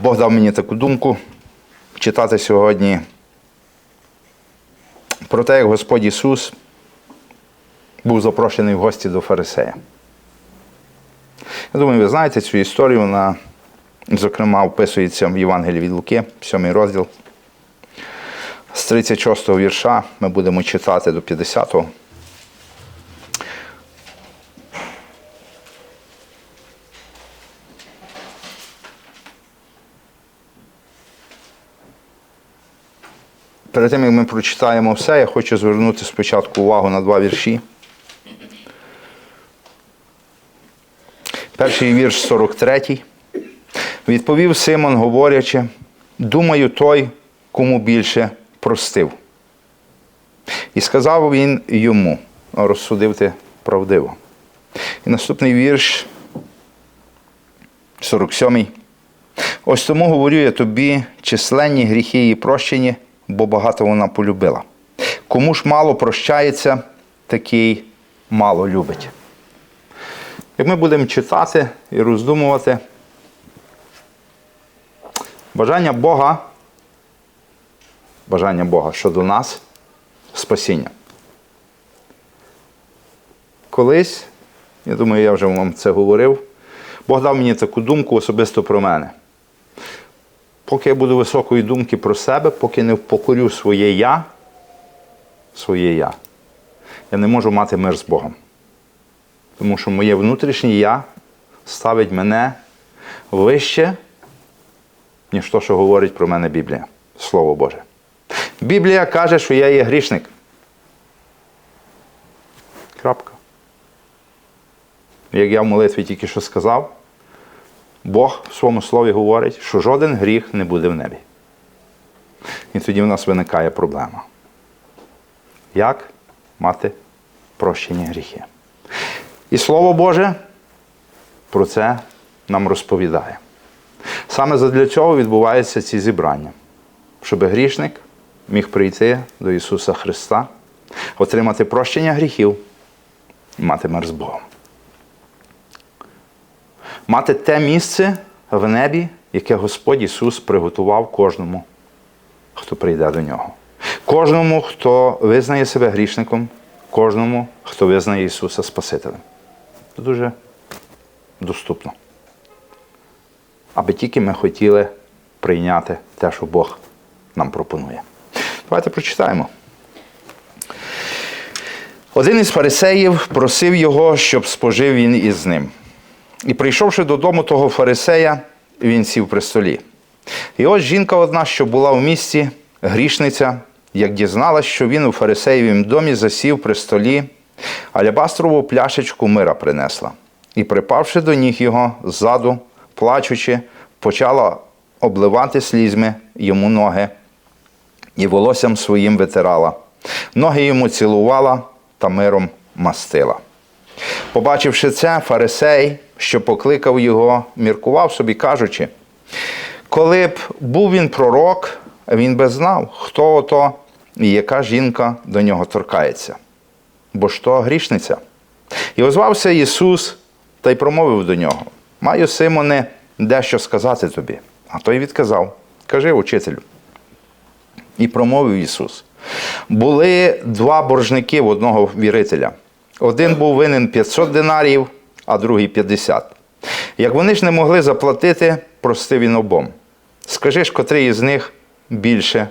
Бог дав мені таку думку читати сьогодні про те, як Господь Ісус був запрошений в гості до Фарисея. Я думаю, ви знаєте цю історію, вона, зокрема, описується в Євангелії від Луки, 7 розділ. З 36 го вірша ми будемо читати до 50-го. Перед тим, як ми прочитаємо все, я хочу звернути спочатку увагу на два вірші. Перший вірш 43. Відповів Симон, говорячи, думаю, той, кому більше простив. І сказав він йому, розсудив ти правдиво. І наступний вірш 47. Ось тому говорю я тобі, численні гріхи її прощені, бо багато вона полюбила. Кому ж мало прощається, такий мало любить. Як ми будемо читати і роздумувати, бажання Бога, бажання Бога щодо нас спасіння. Колись, я думаю, я вже вам це говорив, Бог дав мені таку думку особисто про мене. Поки я буду високої думки про себе, поки не впокорю своє я, своє я, я не можу мати мир з Богом. Тому що моє внутрішнє я ставить мене вище, ніж то, що говорить про мене Біблія. Слово Боже. Біблія каже, що я є грішник. Крапка. Як я в молитві тільки що сказав, Бог в своєму слові говорить, що жоден гріх не буде в небі. І тоді в нас виникає проблема. Як мати прощені гріхи? І Слово Боже про це нам розповідає. Саме задля цього відбуваються ці зібрання, щоб грішник міг прийти до Ісуса Христа, отримати прощення гріхів і мати мир з Богом. Мати те місце в небі, яке Господь Ісус приготував кожному, хто прийде до нього. Кожному, хто визнає себе грішником, кожному, хто визнає Ісуса Спасителем. Це дуже доступно. Аби тільки ми хотіли прийняти те, що Бог нам пропонує. Давайте прочитаємо. Один із фарисеїв просив його, щоб спожив він із ним. І прийшовши додому того фарисея, він сів при столі. І ось жінка одна, що була в місті, грішниця, як дізналась, що він у фарисеєвім домі засів при столі, алябастрову пляшечку мира принесла. І, припавши до ніг його ззаду, плачучи, почала обливати слізьми йому ноги і волоссям своїм витирала. Ноги йому цілувала та миром мастила. Побачивши це, фарисей, що покликав його, міркував собі, кажучи, коли б був він пророк, він би знав, хто ото і яка жінка до нього торкається. Бо ж то грішниця. І озвався Ісус та й промовив до нього: Маю, Симоне, дещо сказати тобі. А той відказав: Кажи, учителю. І промовив Ісус. Були два боржники в одного вірителя. Один був винен 500 динарів, а другий 50. Як вони ж не могли заплатити, простив він обом. Скажи ж, котрий із них більше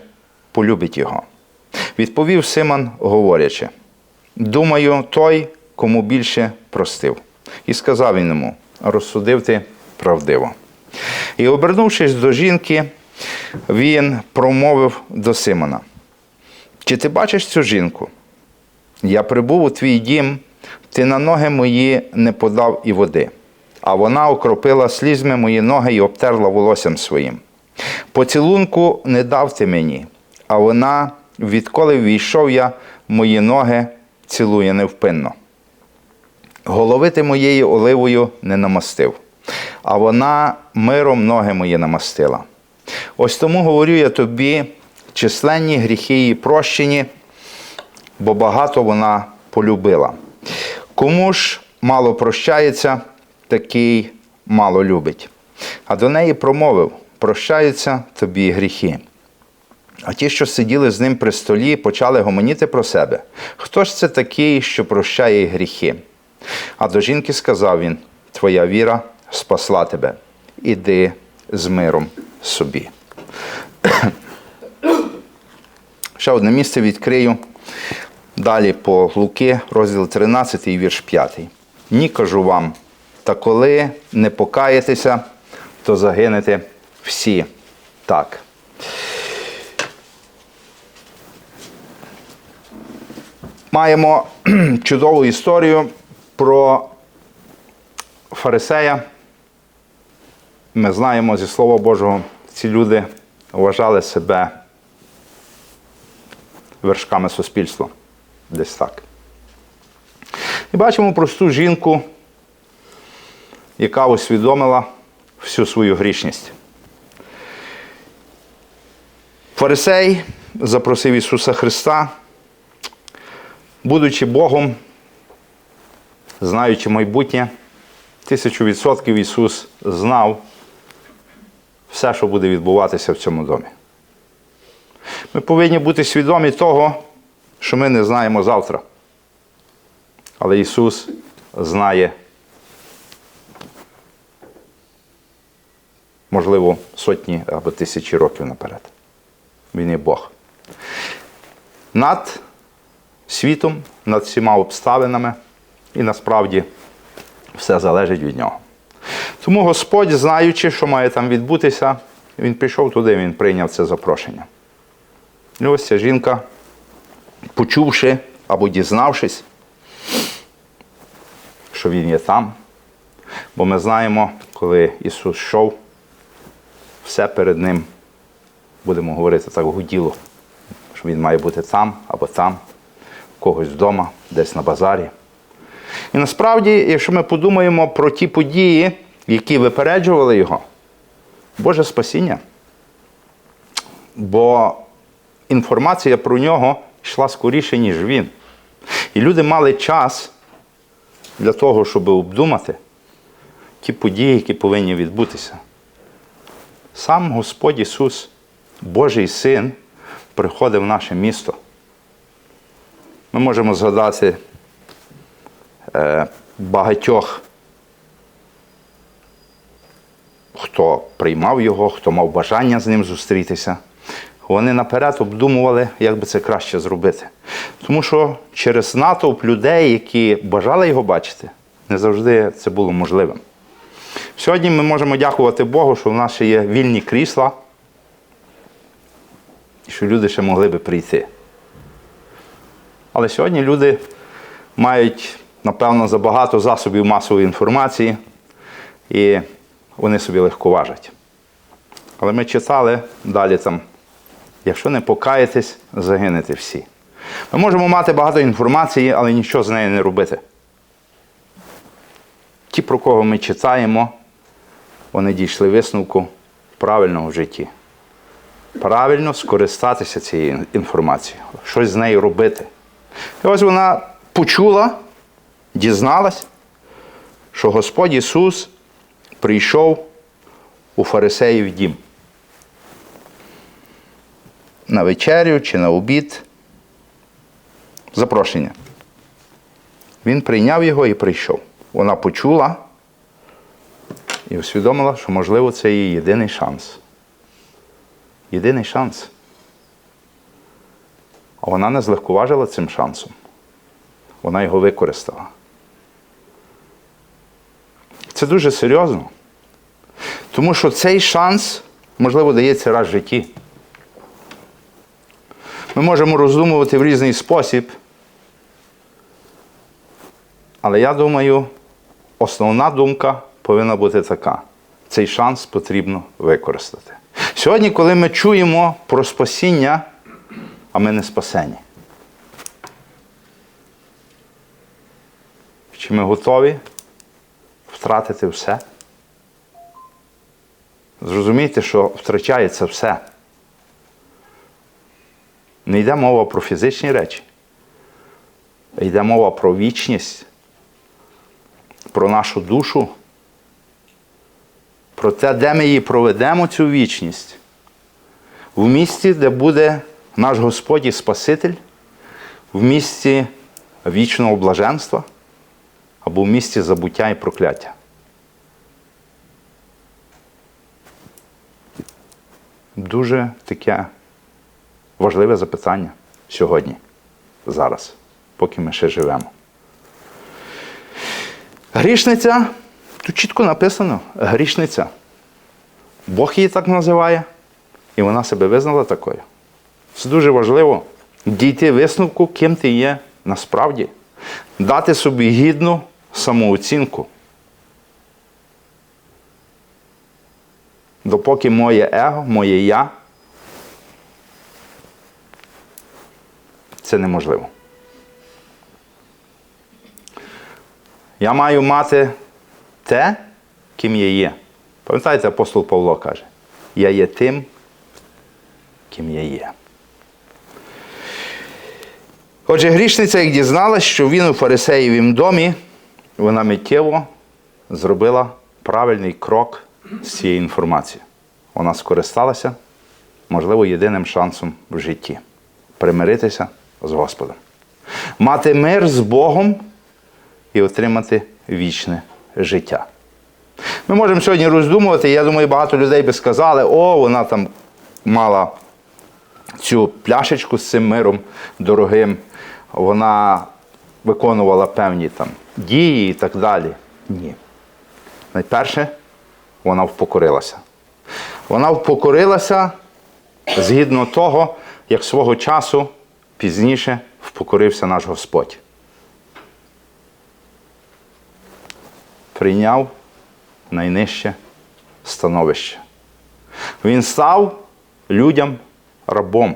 полюбить його. Відповів Симон, говорячи: Думаю, той, кому більше простив. І сказав він йому: розсудив ти правдиво. І, обернувшись до жінки, він промовив до Симона: Чи ти бачиш цю жінку? Я прибув у твій дім, ти на ноги мої не подав і води, а вона окропила слізьми мої ноги і обтерла волоссям своїм. Поцілунку не дав ти мені, а вона, відколи ввійшов я, мої ноги цілує невпинно. Голови ти моєї оливою не намастив, а вона миром ноги мої намастила. Ось тому говорю я тобі, численні гріхи її прощені, бо багато вона полюбила. Кому ж мало прощається, такий мало любить. А до неї промовив: прощаються тобі гріхи. А ті, що сиділи з ним при столі, почали гомоніти про себе. Хто ж це такий, що прощає гріхи? А до жінки сказав він: Твоя віра спасла тебе. Іди з миром собі. Ще одне місце відкрию. Далі по Луки, розділ 13, вірш 5. Ні кажу вам, та коли не покаєтеся, то загинете всі. Так. Маємо чудову історію про фарисея. Ми знаємо зі Слова Божого, ці люди вважали себе вершками суспільства. Десь так. І бачимо просту жінку, яка усвідомила всю свою грішність. Фарисей запросив Ісуса Христа, будучи Богом, знаючи майбутнє, тисячу відсотків Ісус знав все, що буде відбуватися в цьому домі. Ми повинні бути свідомі того, що ми не знаємо завтра. Але Ісус знає, можливо, сотні або тисячі років наперед. Він є Бог. Над світом, над всіма обставинами, і насправді все залежить від нього. Тому Господь, знаючи, що має там відбутися, він пішов туди, він прийняв це запрошення. І ось ця жінка, почувши або дізнавшись, що він є там, бо ми знаємо, коли Ісус йшов, все перед Ним, будемо говорити так, гуділо, що Він має бути там або там, у когось вдома, десь на базарі. І насправді, якщо ми подумаємо про ті події, які випереджували його, Боже спасіння. Бо інформація про нього йшла скоріше, ніж він. І люди мали час для того, щоб обдумати ті події, які повинні відбутися. Сам Господь Ісус, Божий Син, приходив в наше місто. Ми можемо згадати е, багатьох, хто приймав його, хто мав бажання з ним зустрітися. Вони наперед обдумували, як би це краще зробити. Тому що через натовп людей, які бажали його бачити, не завжди це було можливим. Сьогодні ми можемо дякувати Богу, що в нас ще є вільні крісла, і що люди ще могли би прийти. Але сьогодні люди мають, напевно, забагато засобів масової інформації, і вони собі легковажать. Але ми читали далі там, якщо не покаєтесь, загинете всі. Ми можемо мати багато інформації, але нічого з нею не робити. Ті, про кого ми читаємо, вони дійшли висновку правильного в житті. Правильно скористатися цією інформацією, щось з нею робити. І ось вона почула, дізналась, що Господь Ісус прийшов у фарисеїв дім. На вечерю чи на обід. Запрошення. Він прийняв його і прийшов. Вона почула і усвідомила, що, можливо, це її єдиний шанс. Єдиний шанс. А вона не злегковажила цим шансом. Вона його використала. Це дуже серйозно. Тому що цей шанс, можливо, дається раз в житті. Ми можемо роздумувати в різний спосіб. Але я думаю, основна думка повинна бути така: цей шанс потрібно використати. Сьогодні, коли ми чуємо про спасіння, а ми не спасені. Чи ми готові втратити все? Зрозумійте, що втрачається все. Не йде мова про фізичні речі, а йде мова про вічність, про нашу душу, про те, де ми її проведемо, цю вічність. В місті, де буде наш Господь і Спаситель, в місті вічного блаженства або в місті забуття і прокляття. Дуже таке важливе запитання сьогодні, зараз, поки ми ще живемо. Грішниця, тут чітко написано, грішниця. Бог її так називає, і вона себе визнала такою. Це дуже важливо дійти висновку, ким ти є насправді, дати собі гідну самооцінку. Допоки моє его, моє я, це неможливо. Я маю мати те, ким я є. Пам'ятаєте, апостол Павло каже, я є тим, ким я є. Отже, грішниця, як дізналась, що він у фарисеєвім домі, вона миттєво зробила правильний крок з цієї інформації. Вона скористалася, можливо, єдиним шансом в житті примиритися з Господом, мати мир з Богом і отримати вічне життя. Ми можемо сьогодні роздумувати, я думаю, багато людей би сказали, о, вона там мала цю пляшечку з цим миром дорогим, вона виконувала певні там дії і так далі. Ні. Найперше, вона впокорилася. Вона впокорилася згідно того, як свого часу пізніше впокорився наш Господь. Прийняв найнижче становище. Він став людям рабом.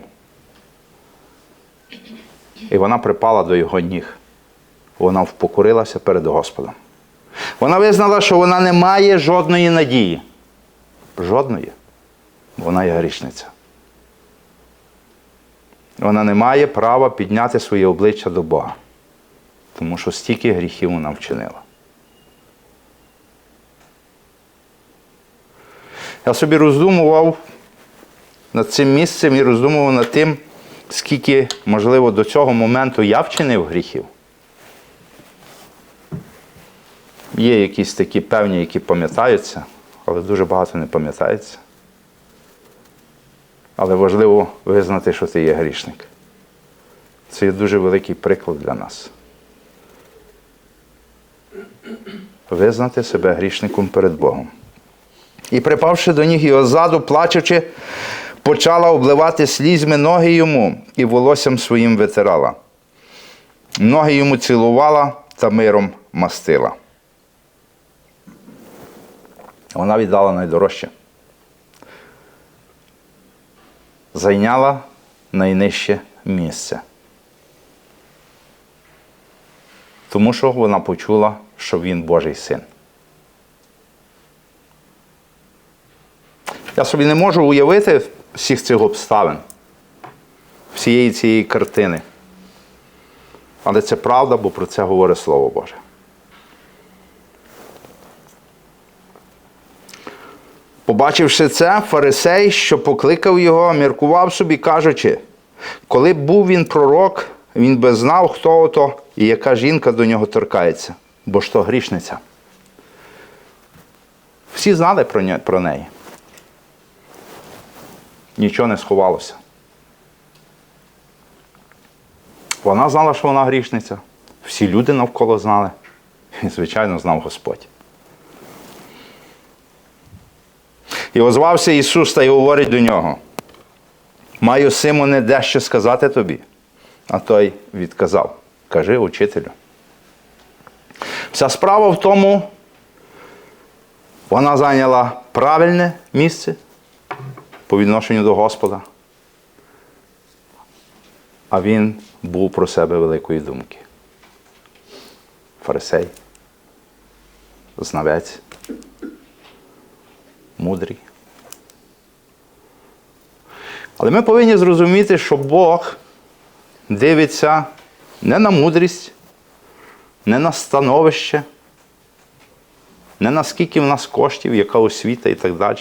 І вона припала до його ніг. Вона впокорилася перед Господом. Вона визнала, що вона не має жодної надії. Жодної. Вона є грішниця. Вона не має права підняти своє обличчя до Бога. Тому що стільки гріхів вона вчинила. Я собі роздумував над цим місцем і роздумував над тим, скільки, можливо, до цього моменту я вчинив гріхів. Є якісь такі певні, які пам'ятаються, але дуже багато не пам'ятається. Але важливо визнати, що ти є грішник. Це є дуже великий приклад для нас. Визнати себе грішником перед Богом. І припавши до ніг його ззаду, плачучи, почала обливати слізьми ноги йому і волоссям своїм витирала. Ноги йому цілувала та миром мастила. Вона віддала найдорожче. Зайняла найнижче місце. Тому що вона почула, що він Божий син. Я собі не можу уявити всіх цих обставин, всієї цієї картини. Але це правда, бо про це говорить Слово Боже. Побачивши це, фарисей, що покликав його, міркував собі, кажучи, коли б був він пророк, він би знав, хто ото і яка жінка до нього торкається, бо ж то грішниця. Всі знали про неї. Нічого не сховалося. Вона знала, що вона грішниця. Всі люди навколо знали. І, звичайно, знав Господь. І озвався Ісус та й говорить до нього. Маю, Симоне, дещо сказати тобі. А той відказав: Кажи учителю. Вся справа в тому, вона зайняла правильне місце по відношенню до Господа. А він був про себе великої думки. Фарисей, знавець, мудрий. Але ми повинні зрозуміти, що Бог дивиться не на мудрість, не на становище, не наскільки в нас коштів, яка освіта і так далі.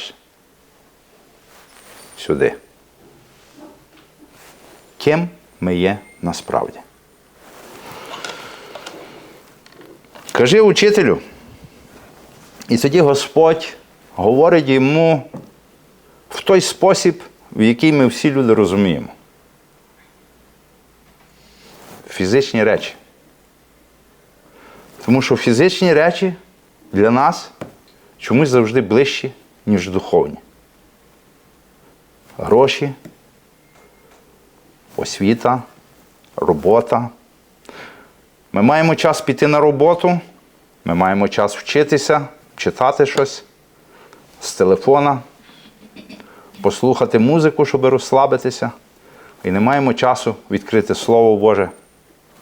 Сюди. Ким ми є насправді? Кажи учителю. І тоді Господь говорить йому в той спосіб, в який ми всі люди розуміємо. Фізичні речі. Тому що фізичні речі для нас чомусь завжди ближчі, ніж духовні. Гроші, освіта, робота. Ми маємо час піти на роботу, ми маємо час вчитися, читати щось з телефона, послухати музику, щоб розслабитися. І не маємо часу відкрити Слово Боже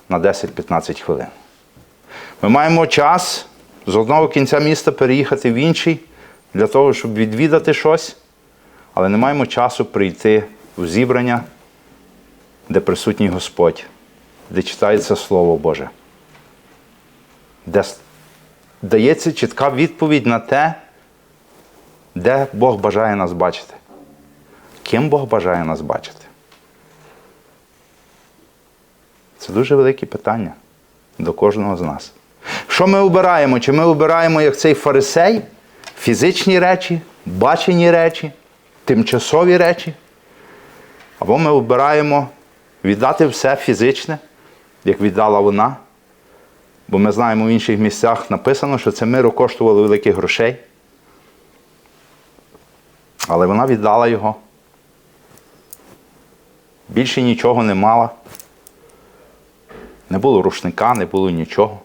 на 10-15 хвилин. Ми маємо час з одного кінця міста переїхати в інший для того, щоб відвідати щось, але не маємо часу прийти в зібрання, де присутній Господь, де читається Слово Боже, де дається чітка відповідь на те, де Бог бажає нас бачити. Ким Бог бажає нас бачити? Це дуже велике питання до кожного з нас. Що ми обираємо? Чи ми обираємо, як цей фарисей, фізичні речі, бачені речі, тимчасові речі? Або ми обираємо віддати все фізичне, як віддала вона. Бо ми знаємо в інших місцях написано, що це миро коштувало великих грошей. Але вона віддала його. Більше нічого не мала. Не було рушника, не було нічого.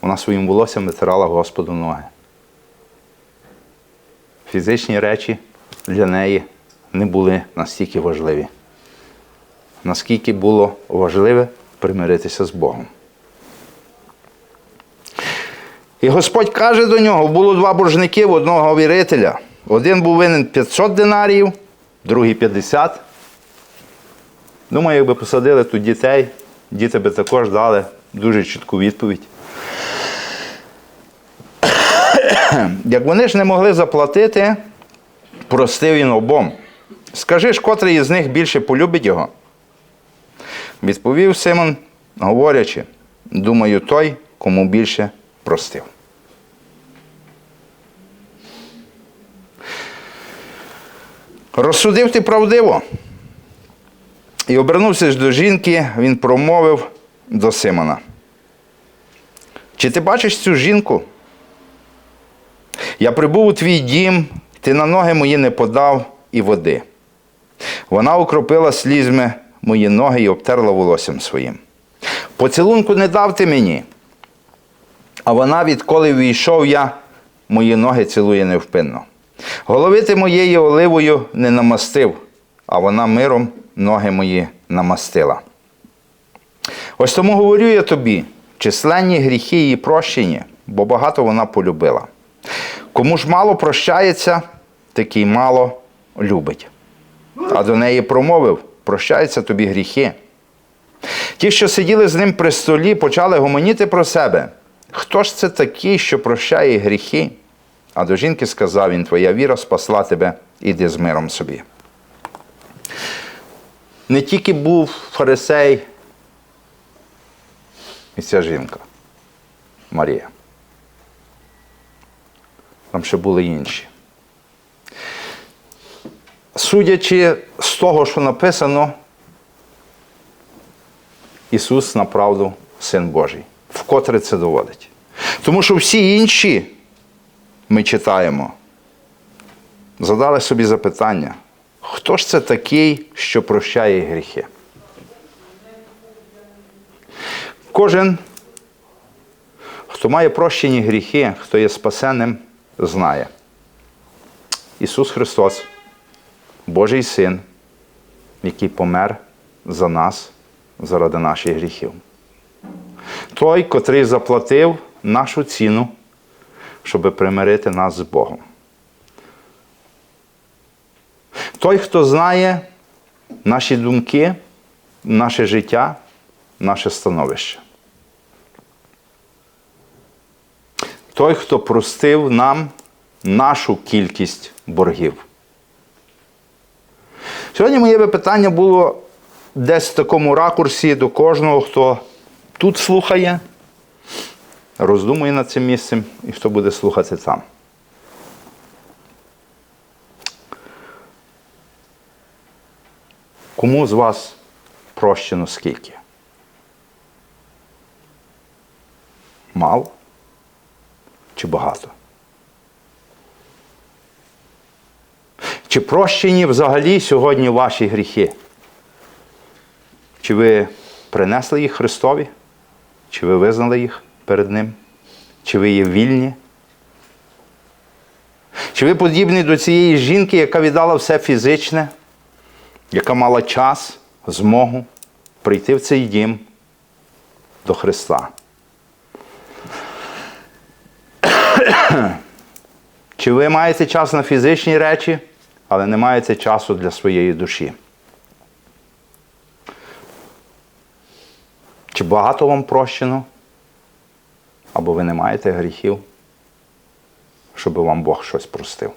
Вона своїм волоссям витирала Господу ноги. Фізичні речі для неї не були настільки важливі. Наскільки було важливе примиритися з Богом. І Господь каже до нього: було два боржники в одного вірителя. Один був винен 500 динаріїв, другий 50. Думаю, якби посадили тут дітей, діти би також дали дуже чітку відповідь. Як вони ж не могли заплатити, простив він обом. Скажи ж, котрий із них більше полюбить його? Відповів Симон, говорячи, думаю, той, кому більше простив. Розсудив ти правдиво. І обернувся ж до жінки, він промовив до Симона. Чи ти бачиш цю жінку? Я прибув у твій дім, ти на ноги мої не подав і води. Вона укропила слізьми мої ноги і обтерла волоссям своїм. Поцілунку не дав ти мені, а вона, відколи війшов я, мої ноги цілує невпинно. Голови ти моєї оливою не намастив, а вона миром ноги мої намастила. Ось тому говорю я тобі, численні гріхи її прощені, бо багато вона полюбила. Кому ж мало прощається, такий мало любить. А до неї промовив: прощаються тобі гріхи. Ті, що сиділи з ним при столі, почали гомоніти про себе. Хто ж це такий, що прощає гріхи? А до жінки сказав він: Твоя віра спасла тебе, іди з миром собі. Не тільки був фарисей і ця жінка Марія. Там ще були інші. Судячи з того, що написано, Ісус направду Син Божий. Вкотре це доводить. Тому що всі інші, ми читаємо, задали собі запитання, хто ж це такий, що прощає гріхи? Кожен, хто має прощені гріхи, хто є спасенним, знає. Ісус Христос, Божий Син, який помер за нас заради наших гріхів. Той, котрий заплатив нашу ціну, щоб примирити нас з Богом. Той, хто знає наші думки, наше життя, наше становище. той, хто простив нам нашу кількість боргів. Сьогодні моє би питання було десь в такому ракурсі до кожного, хто тут слухає, роздумує над цим місцем і хто буде слухати там. Кому з вас прощено скільки? Мало? Чи багато? Чи прощені взагалі сьогодні ваші гріхи? Чи ви принесли їх Христові? Чи ви визнали їх перед Ним? Чи ви є вільні? Чи ви подібні до цієї жінки, яка віддала все фізичне, яка мала час, змогу прийти в цей дім до Христа? Чи ви маєте час на фізичні речі, але не маєте часу для своєї душі? Чи багато вам прощено? Або ви не маєте гріхів, щоб вам Бог щось простив?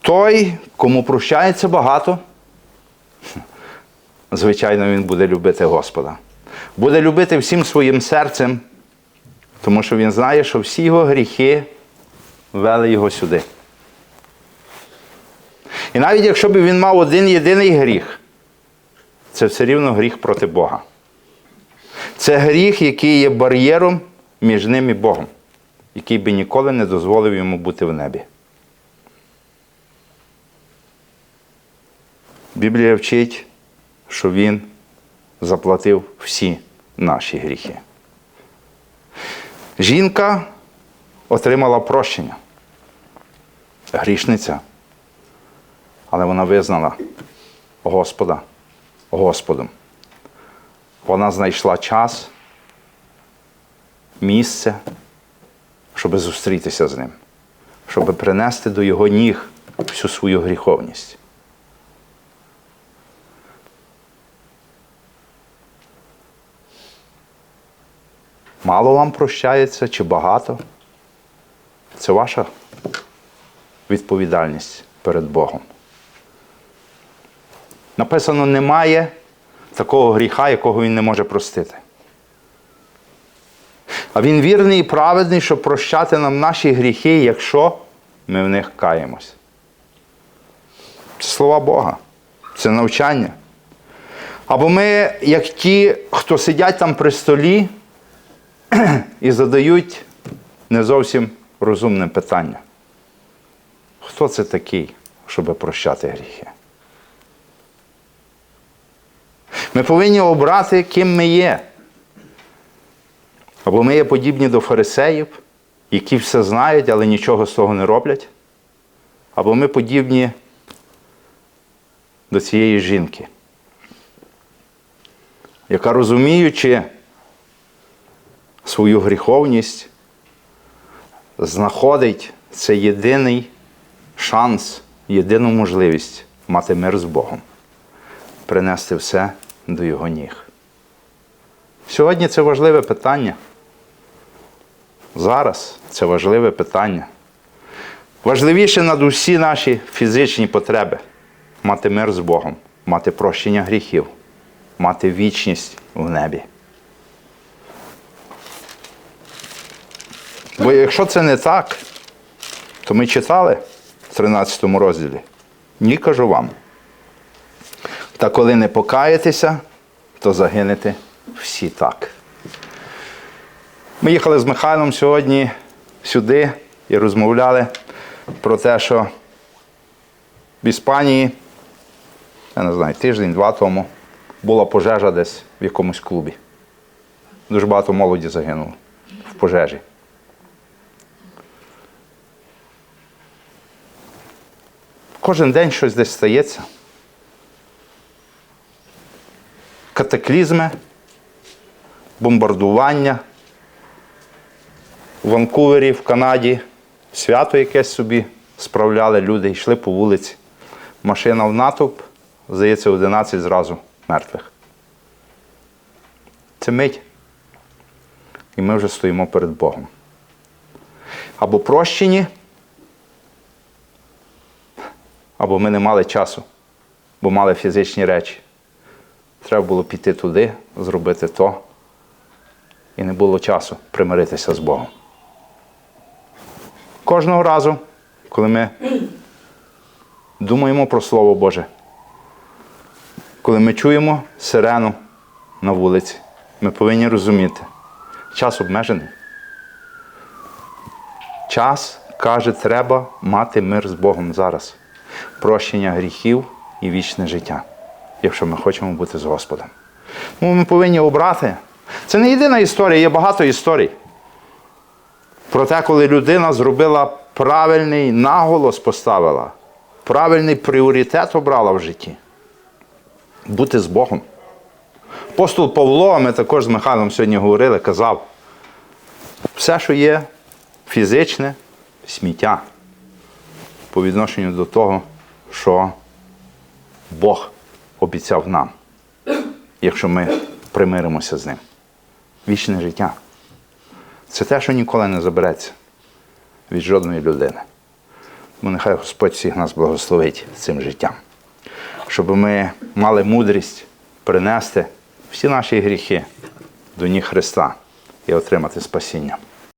Той, кому прощається багато, звичайно, він буде любити Господа. Буде любити всім своїм серцем, тому що він знає, що всі його гріхи вели його сюди. І навіть якщо б він мав один єдиний гріх, це все рівно гріх проти Бога. Це гріх, який є бар'єром між ним і Богом, який би ніколи не дозволив йому бути в небі. Біблія вчить, що він заплатив всі наші гріхи. Жінка отримала прощення. Грішниця. Але вона визнала Господа Господом. Вона знайшла час, місце, щоб зустрітися з ним, щоб принести до його ніг всю свою гріховність. Мало вам прощається чи багато? Це ваша відповідальність перед Богом. Написано, немає такого гріха, якого він не може простити. А він вірний і праведний, щоб прощати нам наші гріхи, якщо ми в них каємось. Це слова Бога, це навчання. Або ми, як ті, хто сидять там при столі і задають не зовсім розумне питання. Хто це такий, щоб прощати гріхи? Ми повинні обрати, ким ми є. Або ми є подібні до фарисеїв, які все знають, але нічого з того не роблять. Або ми подібні до цієї жінки, яка розуміючи свою гріховність, знаходить це єдиний шанс, єдину можливість мати мир з Богом, принести все до Його ніг. Сьогодні це важливе питання. Зараз це важливе питання. Важливіше над усі наші фізичні потреби мати мир з Богом, мати прощення гріхів, мати вічність в небі. Бо якщо це не так, то ми читали в 13 розділі. Ні, кажу вам. Та коли не покаєтеся, то загинете всі так. Ми їхали з Михайлом сьогодні сюди і розмовляли про те, що в Іспанії, я не знаю, тиждень-два тому була пожежа десь в якомусь клубі. Дуже багато молоді загинуло в пожежі. Кожен день щось десь стається. Катаклізми, бомбардування. В Ванкувері, в Канаді свято якесь собі справляли, люди йшли по вулиці. Машина в натовп, здається, 11 зразу мертвих. Це мить. і ми вже стоїмо перед Богом. Або прощені, або ми не мали часу, бо мали фізичні речі. Треба було піти туди, зробити то, і не було часу примиритися з Богом. Кожного разу, коли ми думаємо про Слово Боже, коли ми чуємо сирену на вулиці, ми повинні розуміти, час обмежений. Час каже, треба мати мир з Богом зараз, прощення гріхів і вічне життя, якщо ми хочемо бути з Господом. Тому ми повинні обрати. Це не єдина історія, є багато історій. Про те, коли людина зробила правильний наголос, поставила, правильний пріоритет обрала в житті. Бути з Богом. Апостол Павло, ми також з Михайлом сьогодні говорили, казав, все, що є фізичне, сміття по відношенню до того, що Бог обіцяв нам, якщо ми примиримося з ним. Вічне життя. Це те, що ніколи не забереться від жодної людини. Тому нехай Господь всіх нас благословить цим життям, щоб ми мали мудрість принести всі наші гріхи до ніг Христа і отримати спасіння.